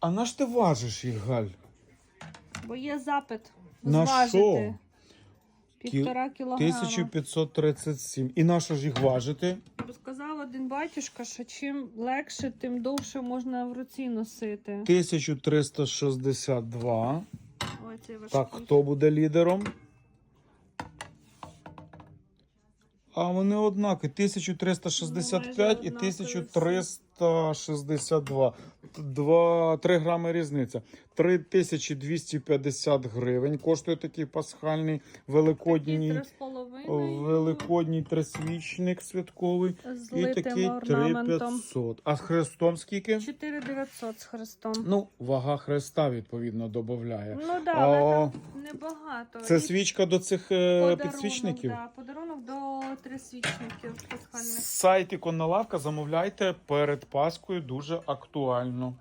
А на ж ти важиш їх, Галь? Бо є запит. На зважити. що? Півтора кілограма. 1537. І на що ж їх важити? Бо сказав один батюшка, що чим легше, тим довше можна в руці носити. 1362. Ой, цей важкий. Так, хто буде лідером? А вони однакові. 1365 і Ну, майже 1362. 3 грами різниця. 3250 гривень коштує такий пасхальний великодній, великодній трисвічник святковий. з І такий литим 3500. А з хрестом скільки? 4900 з хрестом. Ну, вага хреста, відповідно, додає. Ну да, але там небагато. Це свічка до цих е, подарунок, підсвічників. Да, подарунок до трисвічників пасхальних. Сайт Іконна лавка замовляйте перед Паскою дуже актуально.